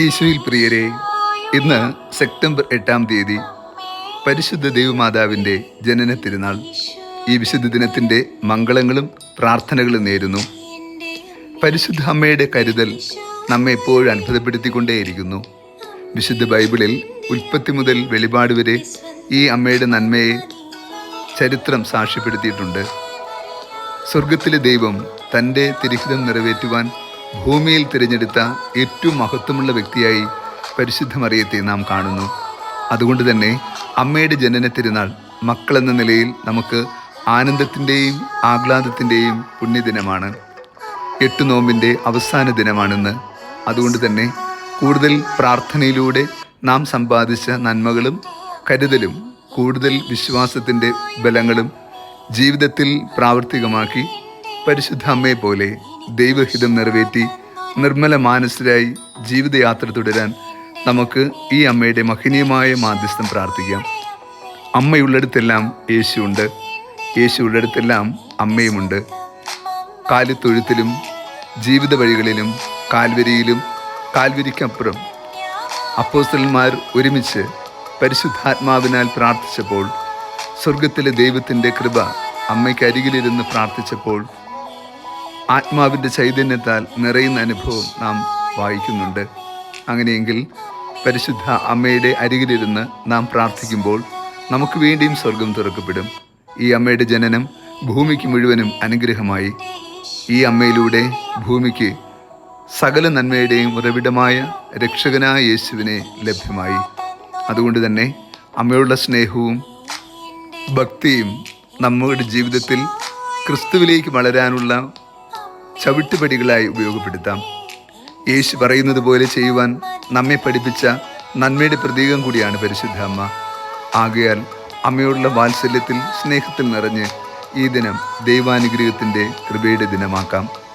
ഈശോയിൽ പ്രിയരെ ഇന്ന് സെപ്റ്റംബർ എട്ടാം തീയതി പരിശുദ്ധ ദൈവമാതാവിന്റെ ജനന തിരുനാൾ. ഈ വിശുദ്ധ ദിനത്തിന്റെ മംഗളങ്ങളും പ്രാർത്ഥനകളും നേരുന്നു. പരിശുദ്ധ അമ്മയുടെ കരുതൽ നമ്മെ എപ്പോഴും അത്ഭുതപ്പെടുത്തിക്കൊണ്ടേയിരിക്കുന്നു. വിശുദ്ധ ബൈബിളിൽ ഉൽപ്പത്തി മുതൽ വെളിപാട് വരെ ഈ അമ്മയുടെ നന്മയെ ചരിത്രം സാക്ഷ്യപ്പെടുത്തിയിട്ടുണ്ട്. സ്വർഗത്തിലെ ദൈവം തന്റെ തിരിഹിതം നിറവേറ്റുവാൻ ഭൂമിയിൽ തിരഞ്ഞെടുത്ത ഏറ്റവും മഹത്വമുള്ള വ്യക്തിയായി പരിശുദ്ധ മറിയത്തെ നാം കാണുന്നു. അതുകൊണ്ട് തന്നെ അമ്മയുടെ ജനന തിരുനാൾ മക്കളെന്ന നിലയിൽ നമുക്ക് ആനന്ദത്തിന്റെയും ആഹ്ലാദത്തിന്റെയും പുണ്യദിനമാണ്. എട്ട് നോമ്പിന്റെ അവസാന ദിനമാണെന്ന്. അതുകൊണ്ട് തന്നെ കൂടുതൽ പ്രാർത്ഥനയിലൂടെ നാം സമ്പാദിച്ച നന്മകളും കരുതലും കൂടുതൽ വിശ്വാസത്തിന്റെ ബലങ്ങളും ജീവിതത്തിൽ പ്രാവർത്തികമാക്കി പരിശുദ്ധ അമ്മയെ പോലെ ദൈവഹിതം നിറവേറ്റി നിർമ്മല മാനസരായി ജീവിതയാത്ര തുടരാൻ നമുക്ക് ഈ അമ്മയുടെ മഹനീയമായ മാധ്യസ്ഥം പ്രാർത്ഥിക്കാം. അമ്മയുള്ളിടത്തെല്ലാം യേശുണ്ട് യേശു ഉള്ളിടത്തെല്ലാം അമ്മയുമുണ്ട്. കാലിത്തൊഴുത്തിലും ജീവിത വഴികളിലും കാൽവരിയിലും കാൽവരിക്കപ്പുറം അപ്പോസ്റ്റലന്മാർ ഒരുമിച്ച് പരിശുദ്ധാത്മാവിനാൽ പ്രാർത്ഥിച്ചപ്പോൾ സ്വർഗത്തിലെ ദൈവത്തിന്റെ കൃപ അമ്മയ്ക്ക് അരികിലിരുന്ന് പ്രാർത്ഥിച്ചപ്പോൾ ആത്മാവിന്റെ ചൈതന്യത്താൽ നിറയുന്ന അനുഭവം നാം വായിക്കുന്നുണ്ട്. അങ്ങനെയെങ്കിൽ പരിശുദ്ധ അമ്മയുടെ അരികിലിരുന്ന് നാം പ്രാർത്ഥിക്കുമ്പോൾ നമുക്ക് വേണ്ടിയും സ്വർഗം തുറക്കപ്പെടും. ഈ അമ്മയുടെ ജനനം ഭൂമിക്ക് മുഴുവനും അനുഗ്രഹമായി. ഈ അമ്മയിലൂടെ ഭൂമിക്ക് സകല നന്മയുടെയും ഉറവിടമായ രക്ഷകനായ യേശുവിനെ ലഭ്യമായി. അതുകൊണ്ട് തന്നെ അമ്മയോടുള്ള സ്നേഹവും ഭക്തിയും നമ്മുടെ ജീവിതത്തിൽ ക്രിസ്തുവിലേക്ക് വളരാനുള്ള ചവിട്ടുപടികളായി ഉപയോഗപ്പെടുത്താം. യേശു പറയുന്നത് പോലെ ചെയ്യുവാൻ നമ്മെ പഠിപ്പിച്ച നന്മയുടെ പ്രതീകം കൂടിയാണ് പരിശുദ്ധ അമ്മ. ആകയാൽ അമ്മയോടുള്ള വാത്സല്യത്തിൽ സ്നേഹത്തിൽ നിറഞ്ഞ് ഈ ദിനം ദൈവാനുഗ്രഹത്തിന്റെ കൃപയുടെ ദിനമാക്കാം.